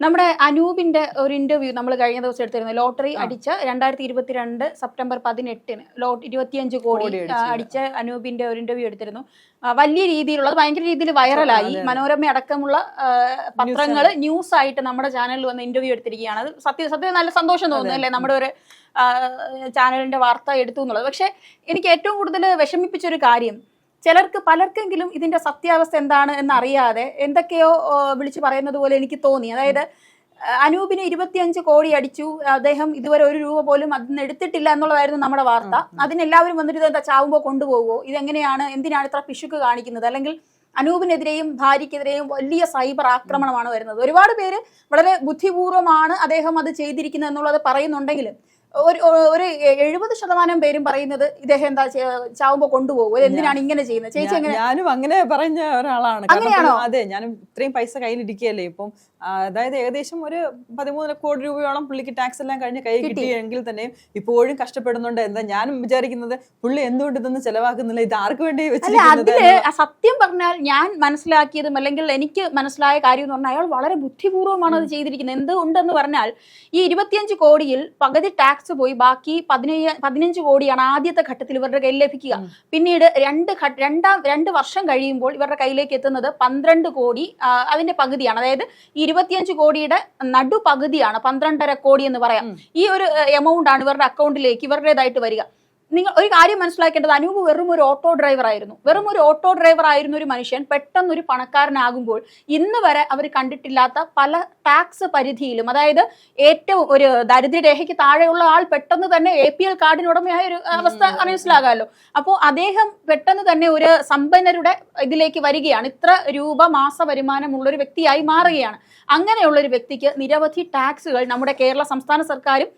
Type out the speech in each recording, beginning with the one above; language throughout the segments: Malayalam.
നമ്മുടെ അനൂപിന്റെ ഒരു ഇന്റർവ്യൂ നമ്മൾ കഴിഞ്ഞ ദിവസം എടുത്തിരുന്നു ലോട്ടറി. അടിച്ച രണ്ടായിരത്തി ഇരുപത്തിരണ്ട് സെപ്റ്റംബർ പതിനെട്ടിന് ലോട്ട് ഇരുപത്തിയഞ്ച് കോടി അടിച്ച അനൂപിന്റെ ഒരു ഇന്റർവ്യൂ എടുത്തിരുന്നു. വലിയ രീതിയിലുള്ള ഭയങ്കര രീതിയിൽ വൈറലായി. മനോരമ അടക്കമുള്ള പത്രങ്ങൾ ന്യൂസ് ആയിട്ട്. നമ്മുടെ ചാനലിൽ വന്ന് ഇന്റർവ്യൂ എടുത്തിരിക്കുകയാണ്. അത് സത്യം സത്യം നല്ല സന്തോഷം തോന്നുന്നു അല്ലേ? നമ്മുടെ ഒരു ചാനലിന്റെ വാർത്ത എടുത്തു എന്നുള്ളത്. പക്ഷെ എനിക്ക് ഏറ്റവും കൂടുതൽ വിഷമിപ്പിച്ച ഒരു കാര്യം ചിലർക്ക് പലർക്കെങ്കിലും ഇതിന്റെ സത്യാവസ്ഥ എന്താണ് എന്നറിയാതെ എന്തൊക്കെയോ വിളിച്ചു പറയുന്നത് പോലെ എനിക്ക് തോന്നി. അതായത് അനൂപിന് ഇരുപത്തിയഞ്ച് കോടി അടിച്ചു. അദ്ദേഹം ഇതുവരെ ഒരു രൂപ പോലും അതിന് എടുത്തിട്ടില്ല എന്നുള്ളതായിരുന്നു നമ്മുടെ വാർത്ത. അതിനെല്ലാവരും വന്നിട്ട് എന്താ ചാവുമ്പോൾ കൊണ്ടുപോകുമോ ഇതെങ്ങനെയാണ്? എന്തിനാണ് ഇത്ര പിശുക്ക് കാണിക്കുന്നത്? അല്ലെങ്കിൽ അനൂപിനെതിരെയും ഭാര്യയ്ക്കെതിരെയും വലിയ സൈബർ ആക്രമണമാണ് വരുന്നത്. ഒരുപാട് പേര് വളരെ ബുദ്ധിപൂർവമാണ് അദ്ദേഹം അത് ചെയ്തിരിക്കുന്നത് എന്നുള്ളത് പറയുന്നുണ്ടെങ്കിലും ഒരു ഒരു എഴുപത് ശതമാനം പേരും പറയുന്നത് ഇദ്ദേഹം എന്താ ചാവുമ്പോ കൊണ്ടുപോകും. എന്തിനാണ് ഇങ്ങനെ ചെയ്യുന്നത്? ചേച്ചി ഞാനും അങ്ങനെ പറഞ്ഞ ഒരാളാണ്. അങ്ങനെയാണോ? അതെ ഞാനും ഇത്രയും പൈസ കയ്യിലിരിക്കുകയല്ലേ. ഇപ്പം അതായത് ഏകദേശം ഒരു പതിമൂന്നര കോടി രൂപയോളം പുള്ളിക്ക് ടാക്സ് എല്ലാം കഴിഞ്ഞ് കൈ കിട്ടി. കിട്ടിയെങ്കിൽ തന്നെ ഇപ്പോഴും കഷ്ടപ്പെടുന്നുണ്ട് എന്താ ഞാനും വിചാരിക്കുന്നത്. പുള്ളി എന്തുകൊണ്ട് ഇതൊന്നും ചെലവാക്കുന്നില്ല? ഇത് ആർക്ക് വേണ്ടി അതിൽ സത്യം പറഞ്ഞാൽ ഞാൻ മനസ്സിലാക്കിയതും അല്ലെങ്കിൽ എനിക്ക് മനസ്സിലായ കാര്യം എന്ന് പറഞ്ഞാൽ അയാൾ വളരെ ബുദ്ധിപൂർവമാണ് അത് ചെയ്തിരിക്കുന്നത്. എന്തുകൊണ്ടെന്ന് പറഞ്ഞാൽ ഈ ഇരുപത്തിയഞ്ച് കോടിയിൽ പകുതി ടാക്സ് പോയി ബാക്കി പതിനയ്യ പതിനഞ്ച് കോടിയാണ് ആദ്യത്തെ ഘട്ടത്തിൽ ഇവരുടെ കയ്യിൽ ലഭിക്കുക. പിന്നീട് രണ്ട് രണ്ടാം രണ്ട് വർഷം കഴിയുമ്പോൾ ഇവരുടെ കയ്യിലേക്ക് എത്തുന്നത് പന്ത്രണ്ട് കോടി അതിന്റെ പകുതിയാണ്. അതായത് ഈ ഇരുപത്തിയഞ്ച് കോടിയുടെ നടുപകുതിയാണ് പന്ത്രണ്ടര കോടി എന്ന് പറയാം. ഈ ഒരു എമൗണ്ട് ആണ് ഇവരുടെ അക്കൗണ്ടിലേക്ക് ഇവരുടേതായിട്ട് വരിക. നിങ്ങൾ ഒരു കാര്യം മനസ്സിലാക്കേണ്ടത് അനൂപ് വെറും ഒരു ഓട്ടോ ഡ്രൈവർ ആയിരുന്നു. വെറും ഒരു ഓട്ടോ ഡ്രൈവർ ആയിരുന്ന ഒരു മനുഷ്യൻ പെട്ടെന്ന് ഒരു പണക്കാരനാകുമ്പോൾ ഇന്ന് വരെ അവർ കണ്ടിട്ടില്ലാത്ത പല ടാക്സ് പരിധിയിലും അതായത് ഏറ്റവും ഒരു ദരിദ്രരേഖയ്ക്ക് താഴെയുള്ള ആൾ പെട്ടെന്ന് തന്നെ എ പി എൽ കാർഡിനുടമയായ ഒരു അവസ്ഥ മനസ്സിലാകാമല്ലോ അപ്പോൾ അദ്ദേഹം പെട്ടെന്ന് തന്നെ ഒരു സമ്പന്നരുടെ ഇതിലേക്ക് വരികയാണ്. ഇത്ര രൂപ മാസ വരുമാനമുള്ള ഒരു വ്യക്തിയായി മാറുകയാണ്. അങ്ങനെയുള്ള ഒരു വ്യക്തിക്ക് നിരവധി ടാക്സുകൾ നമ്മുടെ കേരള സംസ്ഥാന സർക്കാരും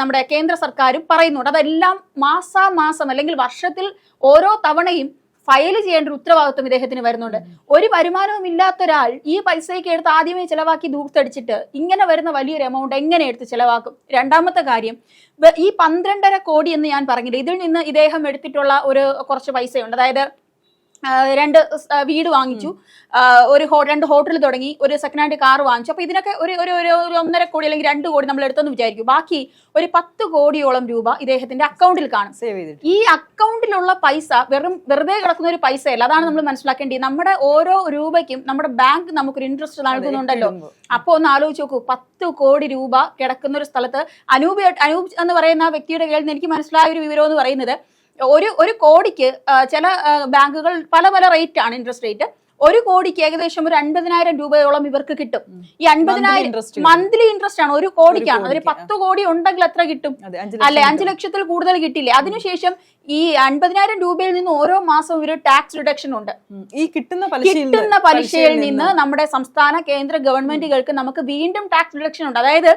നമ്മുടെ കേന്ദ്ര സർക്കാരും പറയുന്നുണ്ട്. അതെല്ലാം മാസാമാസം അല്ലെങ്കിൽ വർഷത്തിൽ ഓരോ തവണയും ഫയൽ ചെയ്യേണ്ട ഒരു ഉത്തരവാദിത്വം ഇദ്ദേഹത്തിന് വരുന്നുണ്ട്. ഒരു വരുമാനവും ഇല്ലാത്ത ഒരാൾ ഈ പൈസയ്ക്ക് എടുത്ത് ആദ്യമേ ചിലവാക്കി ദൂർത്തടിച്ചിട്ട് ഇങ്ങനെ വരുന്ന വലിയൊരു എമൗണ്ട് എങ്ങനെ എടുത്ത് ചിലവാക്കും? രണ്ടാമത്തെ കാര്യം ഈ പന്ത്രണ്ടര കോടി എന്ന് ഞാൻ പറഞ്ഞില്ല ഇതിൽ നിന്ന് ഇദ്ദേഹം എടുത്തിട്ടുള്ള ഒരു കുറച്ച് പൈസയുണ്ട്. അതായത് രണ്ട് വീട് വാങ്ങിച്ചു. ഒരു രണ്ട് ഹോട്ടൽ തുടങ്ങി ഒരു സെക്കൻഡ് ഹാൻഡ് കാർ വാങ്ങിച്ചു. അപ്പൊ ഇതിനൊക്കെ ഒരു ഒരു ഒന്നര കോടി അല്ലെങ്കിൽ രണ്ട് കോടി നമ്മൾ എടുത്തെന്ന് വിചാരിക്കും. ബാക്കി ഒരു പത്ത് കോടിയോളം രൂപ ഇദ്ദേഹത്തിന്റെ അക്കൗണ്ടിൽ കാണും. ഈ അക്കൗണ്ടിലുള്ള പൈസ വെറും വെറുതെ കിടക്കുന്ന ഒരു പൈസയല്ല. അതാണ് നമ്മൾ മനസ്സിലാക്കേണ്ടത്. നമ്മുടെ ഓരോ രൂപയ്ക്കും നമ്മുടെ ബാങ്ക് നമുക്കൊരു ഇൻട്രസ്റ്റ് നൽകുന്നുണ്ടല്ലോ. അപ്പൊ ഒന്ന് ആലോചിച്ച് നോക്കൂ. പത്ത് കോടി രൂപ കിടക്കുന്ന ഒരു സ്ഥലത്ത് അനൂപ് അനൂപ് എന്ന് പറയുന്ന വ്യക്തിയുടെ കയ്യിൽ നിന്ന് എനിക്ക് മനസ്സിലായ ഒരു വിവരം എന്ന് പറയുന്നത് ഒരു ഒരു കോടിക്ക് ചില ബാങ്കുകൾ പല പല റേറ്റ് ആണ് ഇൻട്രസ്റ്റ് റേറ്റ് ഒരു കോടിക്ക് ഏകദേശം ഒരു അൻപതിനായിരം രൂപയോളം ഇവർക്ക് കിട്ടും. ഈ അൻപതിനായിരം. മന്ത്ലി ഇൻട്രസ്റ്റ് ആണ്. ഒരു കോടിക്കാണ്. അതൊരു പത്ത് കോടി ഉണ്ടെങ്കിൽ എത്ര കിട്ടും. അല്ലെ? അഞ്ചു ലക്ഷത്തിൽ കൂടുതൽ കിട്ടില്ലേ? അതിനുശേഷം ഈ അൻപതിനായിരം രൂപയിൽ നിന്ന് ഓരോ മാസവും ഒരു ടാക്സ് റിഡക്ഷൻ ഉണ്ട്. ഈ കിട്ടുന്ന കിട്ടുന്ന പലിശയിൽ നിന്ന് നമ്മുടെ സംസ്ഥാന കേന്ദ്ര ഗവൺമെന്റുകൾക്ക് നമുക്ക് വീണ്ടും ടാക്സ് റിഡക്ഷൻ ഉണ്ട്. അതായത്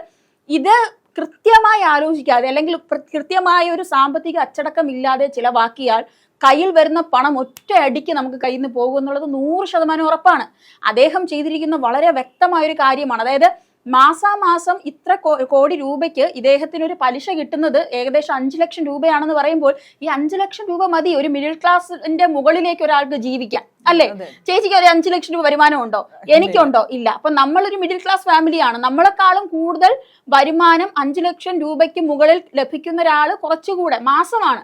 ഇത് കൃത്യമായി ആലോചിക്കാതെ അല്ലെങ്കിൽ കൃത്യമായ ഒരു സാമ്പത്തിക അച്ചടക്കം ഇല്ലാതെ ചിലവാക്കിയാൽ കയ്യിൽ വരുന്ന പണം ഒറ്റയടിക്ക് നമുക്ക് കയ്യിൽ നിന്ന് പോകുമെന്നുള്ളത് നൂറ് ശതമാനം ഉറപ്പാണ്. അദ്ദേഹം ചെയ്തിരിക്കുന്ന വളരെ വ്യക്തമായൊരു കാര്യമാണ്. അതായത് മാസാമാസം ഇത്ര കോടി രൂപയ്ക്ക് ഇദ്ദേഹത്തിന് ഒരു പലിശ കിട്ടുന്നത് ഏകദേശം അഞ്ചു ലക്ഷം രൂപയാണെന്ന് പറയുമ്പോൾ ഈ അഞ്ചു ലക്ഷം രൂപ മതി. ഒരു മിഡിൽ ക്ലാസിന്റെ മുകളിലേക്ക് ഒരാൾക്ക് ജീവിക്കാൻ. അല്ലേ. ചേച്ചിക്ക് ഒരു അഞ്ചു ലക്ഷം രൂപ വരുമാനം ഉണ്ടോ? എനിക്കുണ്ടോ? ഇല്ല. അപ്പൊ നമ്മളൊരു മിഡിൽ ക്ലാസ് ഫാമിലിയാണ് നമ്മളെക്കാളും കൂടുതൽ വരുമാനം അഞ്ചു ലക്ഷം രൂപയ്ക്ക് മുകളിൽ ലഭിക്കുന്ന ഒരാൾ കുറച്ചുകൂടെ മാസമാണ്.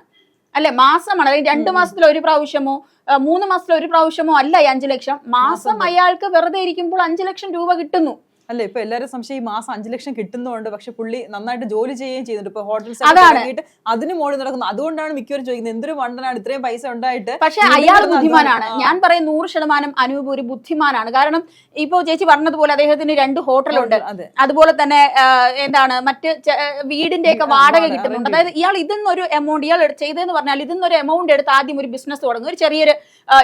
അല്ലെ? മാസമാണ്. അല്ലെങ്കിൽ രണ്ടു മാസത്തിൽ ഒരു പ്രാവശ്യമോ മൂന്ന് മാസത്തിൽ ഒരു പ്രാവശ്യമോ അല്ല ഈ അഞ്ചു ലക്ഷം. മാസം അയാൾക്ക് വെറുതെ ഇരിക്കുമ്പോൾ അഞ്ചു ലക്ഷം രൂപ കിട്ടുന്നു. അല്ല? ഇപ്പൊ എല്ലാരും സംശയം ഈ മാസം അഞ്ചു ലക്ഷം കിട്ടുന്നുണ്ട് പക്ഷെ പുള്ളി നന്നായിട്ട് ജോലി ചെയ്യുകയും ചെയ്യുന്നുണ്ട് ഇപ്പൊ ഹോട്ടൽസ് അതാണ്. തുടങ്ങിയിട്ട് അതിന് മുകളിൽ നടക്കുന്നത് അതുകൊണ്ടാണ് മിക്കവരും ചോദിക്കുന്നത് എന്തൊരു വണ്ടനാണ്? ഇത്രയും പൈസ ഉണ്ടായിട്ട് പക്ഷെ അയാൾ ബുദ്ധിമാനാണ്. ഞാൻ പറയും നൂറ് ശതമാനം അനൂപ് ഒരു ബുദ്ധിമാനാണ്. കാരണം ഇപ്പോ ചേച്ചി പറഞ്ഞതുപോലെ അദ്ദേഹത്തിന് രണ്ട് ഹോട്ടലുണ്ട്. അതെ. അതുപോലെ തന്നെ എന്താണ് മറ്റ് വീടിന്റെ ഒക്കെ വാടക കിട്ടുന്നുണ്ട്. അതായത് ഇയാൾ ഇതിന്നൊരു എമൗണ്ട് ഇയാൾ ചെയ്തതെന്ന് പറഞ്ഞാൽ ഇതിന്നൊരു എമൗണ്ട് എടുത്ത് ആദ്യം ഒരു ബിസിനസ് തുടങ്ങും. ഒരു ചെറിയൊരു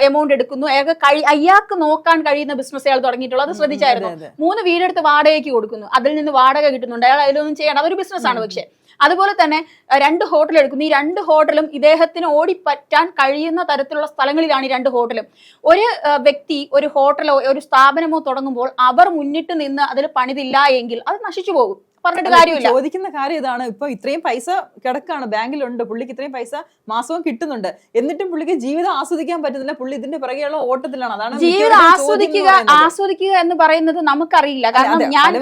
എമൗണ്ട് എടുക്കുന്നു. അയാൾക്ക് കഴി- അയാൾക്ക് നോക്കാൻ കഴിയുന്ന ബിസിനസ് അയാൾ തുടങ്ങിയിട്ടുള്ളത് അത് ശ്രദ്ധിച്ചായിരുന്നു. മൂന്ന് വീടെടുത്ത് വാടകയ്ക്ക് കൊടുക്കുന്നു. അതിൽ നിന്ന് വാടക കിട്ടുന്നുണ്ട്. അയാൾ അതിലൊന്നും ചെയ്യണം അതൊരു ബിസിനസ് ആണ് പക്ഷേ. അതുപോലെ തന്നെ രണ്ട് ഹോട്ടൽ എടുക്കുന്നു. ഈ രണ്ട് ഹോട്ടലും ഇദ്ദേഹത്തിന് ഓടിപ്പറ്റാൻ കഴിയുന്ന തരത്തിലുള്ള സ്ഥലങ്ങളിലാണ് ഈ രണ്ട് ഹോട്ടലും ഒരു വ്യക്തി ഒരു ഹോട്ടലോ ഒരു സ്ഥാപനമോ തുടങ്ങുമ്പോൾ അവർ മുന്നിട്ട് നിന്ന് അതിൽ പണിതില്ല എങ്കിൽ അത് നശിച്ചു പോകും. പറഞ്ഞിട്ട് കാര്യമില്ല. ചോദിക്കുന്ന കാര്യം ഇതാണ്. ഇപ്പൊ ഇത്രയും പൈസ കിടക്കാണ്. ബാങ്കിലുണ്ട്. പുള്ളിക്ക് ഇത്രയും പൈസ മാസവും കിട്ടുന്നുണ്ട്. എന്നിട്ടും പുള്ളിക്ക് ജീവിതം ആസ്വദിക്കാൻ പറ്റുന്നില്ല. പുള്ളി ഇതിന്റെ പിറകെയുള്ള ഓട്ടത്തിലാണ്. അതാണ് ജീവിതം ആസ്വദിക്കുക. ആസ്വദിക്കുക എന്ന് പറയുന്നത് നമുക്കറിയില്ല. കാരണം ഞാൻ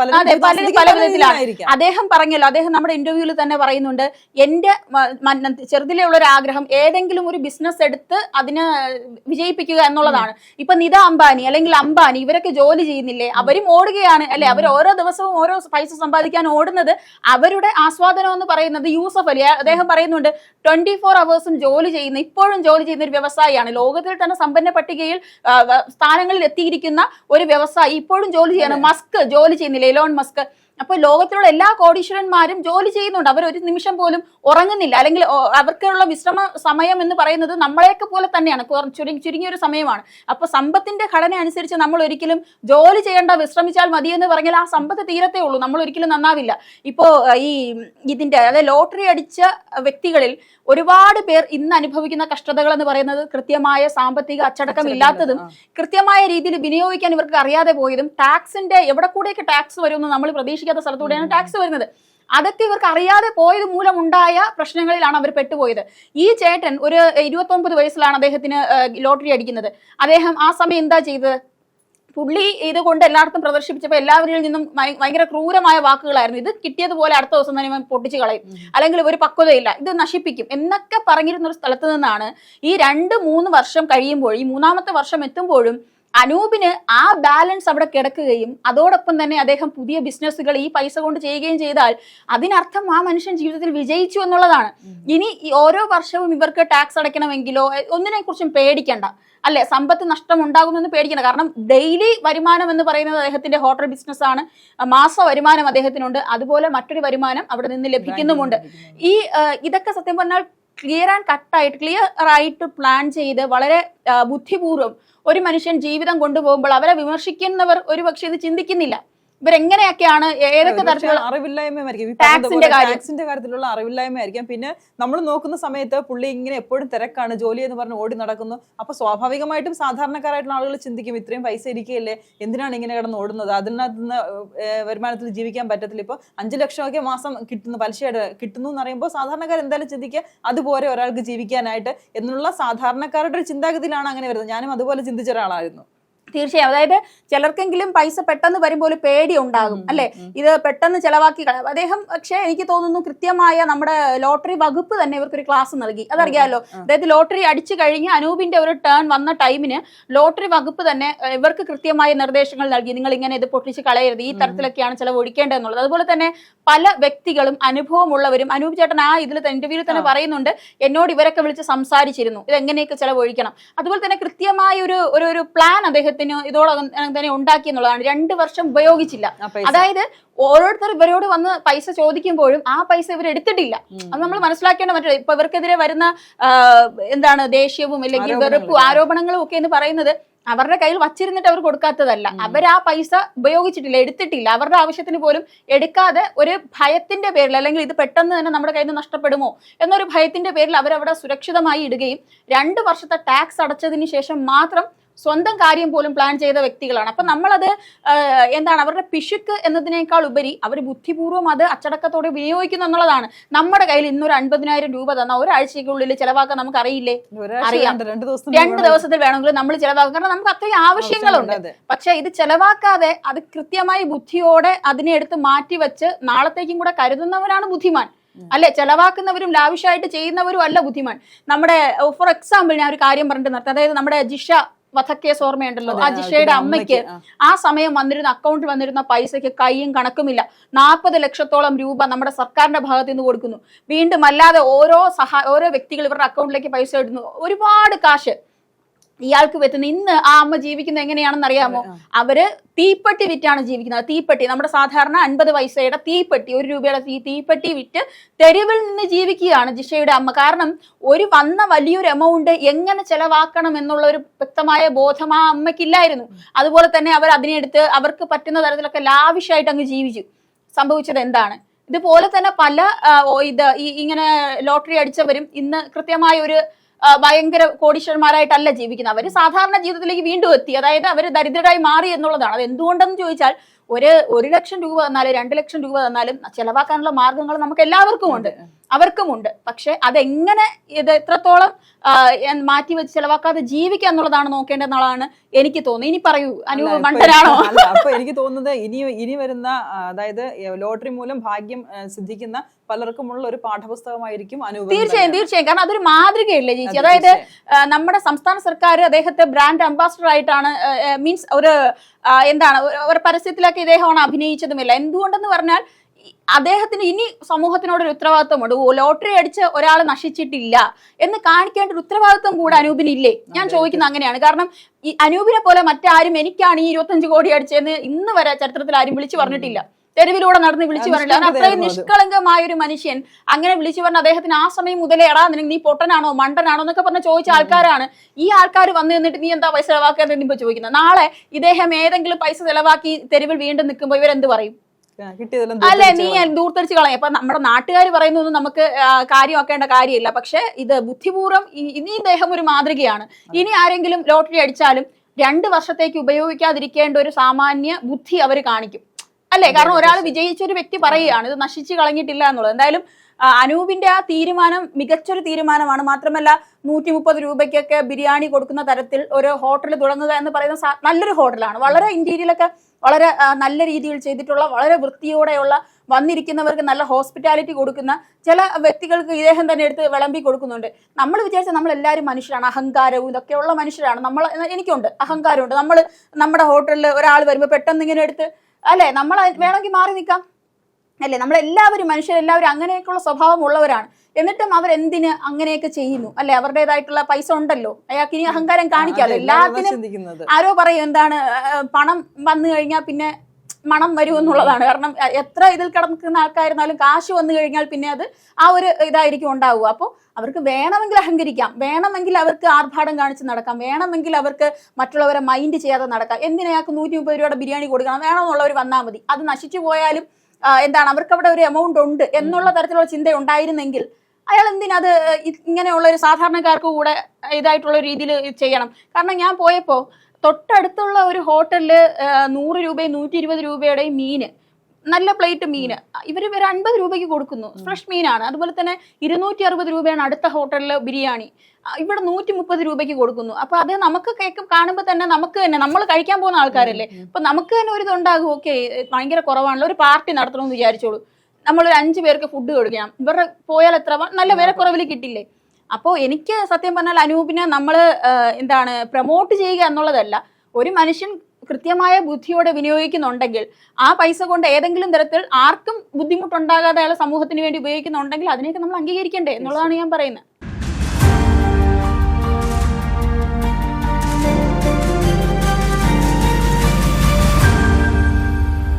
പല വിധത്തിലാണ്. അദ്ദേഹം പറഞ്ഞല്ലോ അദ്ദേഹം നമ്മുടെ ഇന്റർവ്യൂവിൽ തന്നെ പറയുന്നുണ്ട് എന്റെ ചെറുതിലെ ഉള്ള ഒരു ആഗ്രഹം ഏതെങ്കിലും ഒരു ബിസിനസ് എടുത്ത് അതിനെ വിജയിപ്പിക്കുക എന്നുള്ളതാണ്. ഇപ്പൊ നിത അംബാനി അല്ലെങ്കിൽ അംബാനി ഇവരൊക്കെ ജോലി ചെയ്യുന്നില്ലേ? അവരും ഓടുകയാണ്. അല്ലെ? അവർ ഓരോ ദിവസവും ഓരോ പൈസ സമ്പാദിക്കാൻ ഓടുന്നത് അവരുടെ ആസ്വാദനം എന്ന് പറയുന്നത് യൂസഫ് അലി. അദ്ദേഹം പറയുന്നുണ്ട് ട്വന്റി ഫോർ അവേഴ്സും ജോലി ചെയ്യുന്ന ഇപ്പോഴും ജോലി ചെയ്യുന്ന ഒരു വ്യവസായിയാണ്. ലോകത്തിൽ തന്നെ സമ്പന്ന പട്ടികയിൽ സ്ഥാനങ്ങളിൽ എത്തിയിരിക്കുന്ന ഒരു വ്യവസായി ഇപ്പോഴും ജോലി ചെയ്യണം. മസ്ക് ജോലി ചെയ്യുന്നില്ല? Elon Musk. അപ്പൊ ലോകത്തിലുള്ള എല്ലാ കോടീശ്വരന്മാരും ജോലി ചെയ്യുന്നുണ്ട്. അവർ ഒരു നിമിഷം പോലും ഉറങ്ങുന്നില്ല. അല്ലെങ്കിൽ അവർക്കുള്ള വിശ്രമ സമയം എന്ന് പറയുന്നത് നമ്മളെയൊക്കെ പോലെ തന്നെയാണ്. ചുരുങ്ങി ചുരുങ്ങിയ ഒരു സമയമാണ്. അപ്പൊ സമ്പത്തിന്റെ ഘടന അനുസരിച്ച് നമ്മൾ ഒരിക്കലും ജോലി ചെയ്യേണ്ട വിശ്രമിച്ചാൽ മതി എന്ന് പറഞ്ഞാൽ ആ സമ്പത്ത് തീരത്തേ ഉള്ളൂ. നമ്മൾ ഒരിക്കലും നന്നാവില്ല. ഇപ്പോ ഈ ഇതിന്റെ അതായത് ലോട്ടറി അടിച്ച വ്യക്തികളിൽ ഒരുപാട് പേർ ഇന്ന് അനുഭവിക്കുന്ന കഷ്ടതകൾ എന്ന് പറയുന്നത് കൃത്യമായ സാമ്പത്തിക അച്ചടക്കം ഇല്ലാത്തതും കൃത്യമായ രീതിയിൽ വിനിയോഗിക്കാൻ ഇവർക്ക് അറിയാതെ പോയതും ടാക്സിന്റെ എവിടെ കൂടെയൊക്കെ ടാക്സ് വരുമെന്ന് നമ്മൾ പ്രതീക്ഷിക്കാത്ത സ്ഥലത്തൂടെയാണ് ടാക്സ് വരുന്നത്. അതൊക്കെ ഇവർക്ക് അറിയാതെ പോയത് മൂലം ഉണ്ടായ പ്രശ്നങ്ങളിലാണ് അവർ പെട്ടുപോയത്. ഈ ചേട്ടൻ ഒരു ഇരുപത്തൊമ്പത് വയസ്സിലാണ് അദ്ദേഹത്തിന് ലോട്ടറി അടിക്കുന്നത്. അദ്ദേഹം ആ സമയം എന്താ ചെയ്തത്? പുള്ളി ഇത് കൊണ്ട് എല്ലായിടത്തും പ്രദർശിപ്പിച്ചപ്പോൾ എല്ലാവരിൽ നിന്നും ഭയ- ഭയങ്കര ക്രൂരമായ വാക്കുകളായിരുന്നു. ഇത് കിട്ടിയതുപോലെ അടുത്ത ദിവസം തന്നെ പൊട്ടിച്ചു പൊട്ടിച്ച് കളയും. അല്ലെങ്കിൽ ഒരു പക്വതയില്ല. ഇത് നശിപ്പിക്കും. എന്നൊക്കെ പറഞ്ഞിരുന്ന ഒരു സ്ഥലത്ത് നിന്നാണ് ഈ രണ്ട് മൂന്ന് വർഷം കഴിയുമ്പോൾ ഈ മൂന്നാമത്തെ വർഷം എത്തുമ്പോഴും അനൂപിന് ആ ബാലൻസ് അവിടെ കിടക്കുകയും അതോടൊപ്പം തന്നെ അദ്ദേഹം പുതിയ ബിസിനസ്സുകൾ ഈ പൈസ കൊണ്ട് ചെയ്യുകയും ചെയ്താൽ അതിനർത്ഥം ആ മനുഷ്യൻ ജീവിതത്തിൽ വിജയിച്ചു എന്നുള്ളതാണ്. ഇനി ഓരോ വർഷവും ഇവർക്ക് ടാക്സ് അടയ്ക്കണമെങ്കിലോ ഒന്നിനെ കുറിച്ചും പേടിക്കണ്ട. അല്ലെ? സമ്പത്ത് നഷ്ടം ഉണ്ടാകുമെന്ന് പേടിക്കണം കാരണം ഡെയിലി വരുമാനം എന്ന് പറയുന്നത് അദ്ദേഹത്തിന്റെ ഹോട്ടൽ ബിസിനസ് ആണ്. മാസ വരുമാനം അദ്ദേഹത്തിനുണ്ട്. അതുപോലെ മറ്റൊരു വരുമാനം അവിടെ നിന്ന് ലഭിക്കുന്നുമുണ്ട്. ഈ ഇതൊക്കെ സത്യം പറഞ്ഞാൽ ക്ലിയർ ആൻഡ് കട്ടായിട്ട് ക്ലിയർ ആയിട്ട് പ്ലാൻ ചെയ്ത് വളരെ ബുദ്ധിപൂർവം ഒരു മനുഷ്യൻ ജീവിതം കൊണ്ടുപോകുമ്പോൾ അവരെ വിമർശിക്കുന്നവർ ഒരു പക്ഷേ ഇത് ചിന്തിക്കുന്നില്ല. ഇവരെങ്ങനെയൊക്കെയാണ് ഏതൊക്കെ തരത്തിലുള്ള അറിവില്ലായ്മയായിരിക്കും. ടാക്സിന്റെ കാര്യത്തിലുള്ള അറിവില്ലായ്മയായിരിക്കാം. പിന്നെ നമ്മൾ നോക്കുന്ന സമയത്ത് പുള്ളി ഇങ്ങനെ എപ്പോഴും തിരക്കാണ്. ജോലി എന്ന് പറഞ്ഞ് ഓടി നടക്കുന്നു. അപ്പൊ സ്വാഭാവികമായിട്ടും സാധാരണക്കാരായിട്ടുള്ള ആളുകൾ ചിന്തിക്കും ഇത്രയും പൈസ ഇരിക്കുകയല്ലേ? എന്തിനാണ് ഇങ്ങനെ കിടന്ന് ഓടുന്നത്? അതിനകത്ത് നിന്ന് വരുമാനത്തിൽ ജീവിക്കാൻ പറ്റത്തില്ല. ഇപ്പൊ അഞ്ചു ലക്ഷമൊക്കെ മാസം കിട്ടുന്നു പലിശയുടെ കിട്ടുന്നു എന്ന് പറയുമ്പോൾ സാധാരണക്കാർ എന്തായാലും ചിന്തിക്കുക അതുപോലെ ഒരാൾക്ക് ജീവിക്കാനായിട്ട് എന്നുള്ള സാധാരണക്കാരുടെ ഒരു ചിന്താഗതിയിലാണ് അങ്ങനെ വരുന്നത്. ഞാനും അതുപോലെ ചിന്തിച്ച ഒരാളായിരുന്നു. തീർച്ചയായും. അതായത് ചിലർക്കെങ്കിലും പൈസ പെട്ടെന്ന് വരുമ്പോൾ ഒരു പേടി ഉണ്ടാകും അല്ലെ? ഇത് പെട്ടെന്ന് ചെലവാക്കി കളയാം അദ്ദേഹം പക്ഷേ എനിക്ക് തോന്നുന്നു കൃത്യമായ നമ്മുടെ ലോട്ടറി വകുപ്പ് തന്നെ ഇവർക്കൊരു ക്ലാസ് നൽകി. അതറിയാലോ? അതായത് ലോട്ടറി അടിച്ചു കഴിഞ്ഞ് അനൂപിന്റെ ഒരു ടേൺ വന്ന ടൈമിന് ലോട്ടറി വകുപ്പ് തന്നെ ഇവർക്ക് കൃത്യമായ നിർദ്ദേശങ്ങൾ നൽകി. നിങ്ങൾ ഇങ്ങനെ ഇത് പൊട്ടിച്ച് കളയരുത്. ഈ തരത്തിലൊക്കെയാണ് ചിലവ് ഒഴിക്കേണ്ടതെന്നുള്ളത് അതുപോലെ തന്നെ പല വ്യക്തികളും അനുഭവമുള്ളവരും അനൂപ് ചേട്ടൻ ആ ഇതിൽ ഇന്റർവ്യൂവിൽ തന്നെ പറയുന്നുണ്ട് എന്നോട് ഇവരൊക്കെ വിളിച്ച് സംസാരിച്ചിരുന്നു. ഇത് എങ്ങനെയൊക്കെ ചിലവ് ഒഴിക്കണം? അതുപോലെ തന്നെ കൃത്യമായ ഒരു ഒരു ഒരു പ്ലാൻ അദ്ദേഹത്തിന് ഇതോടകം തന്നെ ഉണ്ടാക്കി എന്നുള്ളതാണ്. രണ്ട് വർഷം ഉപയോഗിച്ചില്ല. അതായത് ഓരോരുത്തർ ഇവരോട് വന്ന് പൈസ ചോദിക്കുമ്പോഴും ആ പൈസ ഇവർ എടുത്തിട്ടില്ല. അത് നമ്മൾ മനസ്സിലാക്കേണ്ട മറ്റു ഇപ്പൊ ഇവർക്കെതിരെ വരുന്ന എന്താണ് ദേഷ്യവും അല്ലെങ്കിൽ വെറുപ്പും ആരോപണങ്ങളും ഒക്കെ എന്ന് പറയുന്നത് അവരുടെ കയ്യിൽ വച്ചിരുന്നിട്ട് അവർ കൊടുക്കാത്തതല്ല. അവർ ആ പൈസ ഉപയോഗിച്ചിട്ടില്ല എടുത്തിട്ടില്ല. അവരുടെ ആവശ്യത്തിന് പോലും എടുക്കാതെ ഒരു ഭയത്തിന്റെ പേരിൽ അല്ലെങ്കിൽ ഇത് പെട്ടെന്ന് തന്നെ നമ്മുടെ കയ്യിൽ നിന്ന് നഷ്ടപ്പെടുമോ എന്നൊരു ഭയത്തിന്റെ പേരിൽ അവരവിടെ സുരക്ഷിതമായി ഇടുകയും രണ്ട് വർഷത്തെ ടാക്സ് അടച്ചതിന് ശേഷം മാത്രം സ്വന്തം കാര്യം പോലും പ്ലാൻ ചെയ്ത വ്യക്തികളാണ്. അപ്പൊ നമ്മളത് എന്താണ് അവരുടെ പിശുക്ക് എന്നതിനേക്കാൾ ഉപരി അവർ ബുദ്ധിപൂർവം അത് അച്ചടക്കത്തോടെ വിനിയോഗിക്കുന്നു എന്നുള്ളതാണ്. നമ്മുടെ കയ്യിൽ ഇന്നൊരു അൻപതിനായിരം രൂപ തന്ന ഒരാഴ്ചയ്ക്കുള്ളിൽ ചിലവാക്കാൻ നമുക്ക് അറിയില്ലേ അറിയാം. രണ്ട് ദിവസം രണ്ട് ദിവസത്തിൽ വേണമെങ്കിലും നമ്മൾ ചിലവാക്കും. കാരണം നമുക്ക് അത്രയും ആവശ്യങ്ങളുണ്ട്. പക്ഷെ ഇത് ചിലവാക്കാതെ അത് കൃത്യമായി ബുദ്ധിയോടെ അതിനെ എടുത്ത് മാറ്റിവെച്ച് നാളത്തേക്കും കൂടെ കരുതുന്നവരാണ് ബുദ്ധിമാൻ. അല്ലെ? ചെലവാക്കുന്നവരും ലാവിഷായിട്ട് ചെയ്യുന്നവരും അല്ല ബുദ്ധിമാൻ. നമ്മുടെ ഫോർ എക്സാമ്പിൾ ഞാൻ ഒരു കാര്യം പറഞ്ഞിട്ട് നിർത്താം. അതായത് നമ്മുടെ ജിഷ വധക്കേസ് ഓർമ്മയുണ്ടല്ലോ? അതെ, ആ ആ, ജിഷയുടെ പിന്നെ അമ്മയ്ക്ക് അമ്മയ്ക്ക്, ആ. സമയം വന്നിരുന്ന അക്കൗണ്ട് വന്നിരുന്ന പൈസയ്ക്ക് കൈയും കണക്കുമില്ല. നാൽപ്പത് ലക്ഷത്തോളം രൂപ നമ്മുടെ സർക്കാരിന്റെ ഭാഗത്ത് നിന്ന് കൊടുക്കുന്നു. വീണ്ടും അല്ലാതെ ഓരോ സഹായ ഓരോ വ്യക്തികൾ ഇവരുടെ അക്കൗണ്ടിലേക്ക് പൈസ ഇടുന്നു. ഒരുപാട് കാശ്. ഇയാൾക്ക് പറ്റുന്ന ഇന്ന് ആ അമ്മ ജീവിക്കുന്നത് എങ്ങനെയാണെന്ന് അറിയാമോ? അവർ തീപ്പെട്ടി വിറ്റാണ് ജീവിക്കുന്നത്. തീപ്പെട്ടി നമ്മുടെ സാധാരണ അൻപത് പൈസയുടെ തീപ്പെട്ടി ഒരു രൂപയുടെ തീ തീപ്പെട്ടി വിറ്റ് തെരുവിൽ നിന്ന് ജീവിക്കുകയാണ് ജിഷയുടെ അമ്മ. കാരണം ഒരു വന്ന വലിയൊരു എമൗണ്ട് എങ്ങനെ ചെലവാക്കണം എന്നുള്ള ഒരു വ്യക്തമായ ബോധം ആ അമ്മയ്ക്കില്ലായിരുന്നു. അതുപോലെ തന്നെ അവർ അതിനെടുത്ത് അവർക്ക് പറ്റുന്ന തരത്തിലൊക്കെ ലാവിഷായിട്ട് അങ്ങ് ജീവിച്ചു. സംഭവിച്ചത് എന്താണ്? ഇതുപോലെ തന്നെ പല ഇത് ഈ ഇങ്ങനെ ലോട്ടറി അടിച്ചവരും ഇന്ന് കൃത്യമായ ഒരു ഭയങ്കര കോടീശ്വരന്മാരായിട്ടല്ല ജീവിക്കുന്നത്. അവർ സാധാരണ ജീവിതത്തിലേക്ക് വീണ്ടും എത്തി. അതായത് അവർ ദരിദ്രരായി മാറി എന്നുള്ളതാണ്. അത് എന്തുകൊണ്ടെന്ന് ചോദിച്ചാൽ ഒരു ഒരു ലക്ഷം രൂപ തന്നാലും രണ്ട് ലക്ഷം രൂപ തന്നാലും ചെലവാക്കാനുള്ള മാർഗങ്ങൾ നമുക്ക് എല്ലാവർക്കും ഉണ്ട്. അവർക്കുമുണ്ട്. പക്ഷെ അതെങ്ങനെ ഇത് എത്രത്തോളം ആ, മാറ്റി വെച്ച് ചെലവാക്കാതെ ജീവിക്കുക എന്നുള്ളതാണ് നോക്കേണ്ടതെന്നുള്ളതാണ് എനിക്ക് തോന്നുന്നത്. ഇനി പറയൂ അനുഭവ മണ്ടനാണോ? അപ്പൊ എനിക്ക് തോന്നുന്നത് ഇനി ഇനി വരുന്ന അതായത് ലോട്ടറി മൂലം ഭാഗ്യം സിദ്ധിക്കുന്ന പലർക്കുമുള്ള ഒരു പാഠപുസ്തകമായിരിക്കും അനുഭവം തീർച്ചയായും തീർച്ചയായും. കാരണം അതൊരു മാതൃകയല്ലേ ചേച്ചി? അതായത് നമ്മുടെ സംസ്ഥാന സർക്കാർ അദ്ദേഹത്തെ ബ്രാൻഡ് അംബാസഡർ ആയിട്ടാണ് മീൻസ് ഒരു എന്താണ് ഒരു- പരസ്യത്തിലൊക്കെ ഇദ്ദേഹമാണ് അഭിനയിച്ചതുമില്ല. എന്തുകൊണ്ടെന്ന് പറഞ്ഞാൽ അദ്ദേഹത്തിന് ഇനി സമൂഹത്തിനോട് ഒരു ഉത്തരവാദിത്വമുണ്ട് ലോട്ടറി അടിച്ച് ഒരാൾ നശിച്ചിട്ടില്ല എന്ന് കാണിക്കേണ്ട ഒരു ഉത്തരവാദിത്വം കൂടെ അനൂപിനില്ലേ? ഞാൻ ചോദിക്കുന്നത് അങ്ങനെയാണ്. കാരണം ഈ അനൂപിനെ പോലെ മറ്റാരും എനിക്കാണ് ഈ ഇരുപത്തഞ്ച് കോടി അടിച്ചതെന്ന് ഇന്ന് വരെ ചരിത്രത്തിൽ ആരും വിളിച്ചു പറഞ്ഞിട്ടില്ല. തെരുവിലൂടെ നടന്ന് വിളിച്ചു പറഞ്ഞിട്ടില്ല. പറഞ്ഞില്ല കാരണം അത്രയും നിഷ്കളങ്കമായ ഒരു മനുഷ്യൻ അങ്ങനെ വിളിച്ചു പറഞ്ഞ അദ്ദേഹത്തിന് ആ സമയം മുതലേ എടാ നിനക്ക് നീ പൊട്ടനാണോ മണ്ടനാണോ എന്നൊക്കെ പറഞ്ഞ് ചോദിച്ച ആൾക്കാരാണ്. ഈ ആൾക്കാർ വന്നു നിന്നിട്ട് നീ എന്താ പൈസ ചെലവാക്കാന്ന് ഇപ്പൊ ചോദിക്കുന്നത്. നാളെ ഇദ്ദേഹം ഏതെങ്കിലും പൈസ ചെലവാക്കി തെരുവിൽ വീണ്ടും നിൽക്കുമ്പോൾ ഇവരെന്ത് പറയും? അല്ലെ നീ ദൂർത്തടിച്ച് കളയും. അപ്പൊ നമ്മുടെ നാട്ടുകാർ പറയുന്നൊന്നും നമുക്ക് കാര്യമാക്കേണ്ട കാര്യമില്ല. പക്ഷെ ഇത് ബുദ്ധിപൂർവം ഇനി ഇദ്ദേഹം ഒരു മാതൃകയാണ്. ഇനി ആരെങ്കിലും ലോട്ടറി അടിച്ചാലും രണ്ട് വർഷത്തേക്ക് ഉപയോഗിക്കാതിരിക്കേണ്ട ഒരു സാമാന്യ ബുദ്ധി അവർ കാണിക്കും. അല്ലെ? കാരണം ഒരാൾ വിജയിച്ച ഒരു വ്യക്തി പറയുകയാണ് ഇത് നശിച്ചു കളഞ്ഞിട്ടില്ല എന്നുള്ളത്. എന്തായാലും അനൂപിന്റെ ആ തീരുമാനം മികച്ചൊരു തീരുമാനമാണ്. മാത്രമല്ല നൂറ്റി മുപ്പത് രൂപയ്ക്കൊക്കെ ബിരിയാണി കൊടുക്കുന്ന തരത്തിൽ ഒരു ഹോട്ടൽ തുടങ്ങുക എന്ന് പറയുന്ന നല്ലൊരു ഹോട്ടലാണ്. വളരെ ഇന്റീരിയലൊക്കെ വളരെ നല്ല രീതിയിൽ ചെയ്തിട്ടുള്ള വളരെ വൃത്തിയോടെയുള്ള വന്നിരിക്കുന്നവർക്ക് നല്ല ഹോസ്പിറ്റാലിറ്റി കൊടുക്കുന്ന ചില വ്യക്തികൾക്ക് ഇദ്ദേഹം തന്നെ എടുത്ത് വിളമ്പി കൊടുക്കുന്നുണ്ട്. നമ്മൾ വിചാരിച്ച നമ്മൾ എല്ലാവരും മനുഷ്യരാണ് അഹങ്കാരവും ഇതൊക്കെയുള്ള മനുഷ്യരാണ്. നമ്മൾ എനിക്കുണ്ട് അഹങ്കാരമുണ്ട്. നമ്മൾ നമ്മുടെ ഹോട്ടലിൽ ഒരാൾ വരുമ്പോൾ പെട്ടെന്ന് ഇങ്ങനെ എടുത്ത് അല്ലേ? നമ്മൾ വേണമെങ്കിൽ മാറി നിൽക്കാം. അല്ലേ? നമ്മളെല്ലാവരും മനുഷ്യരെല്ലാവരും അങ്ങനെയൊക്കെയുള്ള സ്വഭാവം ഉള്ളവരാണ് അവർ എന്തിന് അങ്ങനെയൊക്കെ ചെയ്യുന്നു? അല്ലെ? അവരുടേതായിട്ടുള്ള പൈസ ഉണ്ടല്ലോ. അയാൾക്ക് ഇനി അഹങ്കാരം കാണിക്കാതെ എല്ലാത്തിനും ആരോ പറയും എന്താണ് പണം വന്നു കഴിഞ്ഞാൽ പിന്നെ മണം വരും എന്നുള്ളതാണ്. കാരണം എത്ര ഇതിൽ കിടക്കുന്ന ആൾക്കായിരുന്നാലും കാശ് വന്നു കഴിഞ്ഞാൽ പിന്നെ അത് ആ ഒരു ഇതായിരിക്കും ഉണ്ടാവുക. അപ്പോൾ അവർക്ക് വേണമെങ്കിൽ അഹങ്കരിക്കാം. വേണമെങ്കിൽ അവർക്ക് ആർഭാടം കാണിച്ച് നടക്കാം. വേണമെങ്കിൽ അവർക്ക് മറ്റുള്ളവരെ മൈൻഡ് ചെയ്യാതെ നടക്കാം. എന്തിനയാൾക്ക് നൂറ്റി മുപ്പത് രൂപയുടെ ബിരിയാണി കൊടുക്കണം? വേണമെന്നുള്ളവർ വന്നാൽ മതി. അത് നശിച്ചു പോയാലും എന്താണ് അവർക്ക് അവിടെ ഒരു എമൗണ്ട് ഉണ്ട് എന്നുള്ള തരത്തിലുള്ള ചിന്ത ഉണ്ടായിരുന്നെങ്കിൽ അയാൾ എന്തിനത് ഇങ്ങനെയുള്ള ഒരു സാധാരണക്കാർക്ക് കൂടെ ഇതായിട്ടുള്ള രീതിയിൽ ചെയ്യണം. കാരണം ഞാൻ പോയപ്പോ തൊട്ടടുത്തുള്ള ഒരു ഹോട്ടലിൽ നൂറ് രൂപയും നൂറ്റി ഇരുപത് രൂപയുടെയും മീന് നല്ല പ്ലേറ്റ് മീന് ഇവർ ഇവർ അൻപത് രൂപയ്ക്ക് കൊടുക്കുന്നു. ഫ്രഷ് മീനാണ്. അതുപോലെ തന്നെ ഇരുന്നൂറ്റി അറുപത് രൂപയാണ് അടുത്ത ഹോട്ടലിൽ ബിരിയാണി. ഇവിടെ നൂറ്റി മുപ്പത് രൂപയ്ക്ക് കൊടുക്കുന്നു. അപ്പൊ അത് നമുക്ക് കേൾക്കും കാണുമ്പോൾ തന്നെ നമുക്ക് തന്നെ നമ്മൾ കഴിക്കാൻ പോകുന്ന ആൾക്കാരല്ലേ? അപ്പൊ നമുക്ക് തന്നെ ഒരു ഇതുണ്ടാകും ഓക്കെ ഭയങ്കര കുറവാണല്ലോ ഒരു പാർട്ടി നടത്തണമെന്ന് വിചാരിച്ചോളൂ. നമ്മൾ ഒരു അഞ്ചു പേർക്ക് ഫുഡ് കൊടുക്കണം ഇവരുടെ പോയാൽ എത്ര? നല്ല വിലക്കുറവിൽ കിട്ടില്ലേ? അപ്പോൾ എനിക്ക് സത്യം പറഞ്ഞാൽ അനൂപിനെ നമ്മൾ എന്താണ് പ്രൊമോട്ട് ചെയ്യുക എന്നുള്ളതല്ല. ഒരു മനുഷ്യൻ കൃത്യമായ ബുദ്ധിയോടെ വിനിയോഗിക്കുന്നുണ്ടെങ്കിൽ ആ പൈസ കൊണ്ട് ഏതെങ്കിലും തരത്തിൽ ആർക്കും ബുദ്ധിമുട്ടുണ്ടാകാതെ അയാൾ സമൂഹത്തിന് വേണ്ടി ഉപയോഗിക്കുന്നുണ്ടെങ്കിൽ അതിനെയൊക്കെ നമ്മൾ അംഗീകരിക്കണ്ടേ എന്നുള്ളതാണ് ഞാൻ പറയുന്നത്.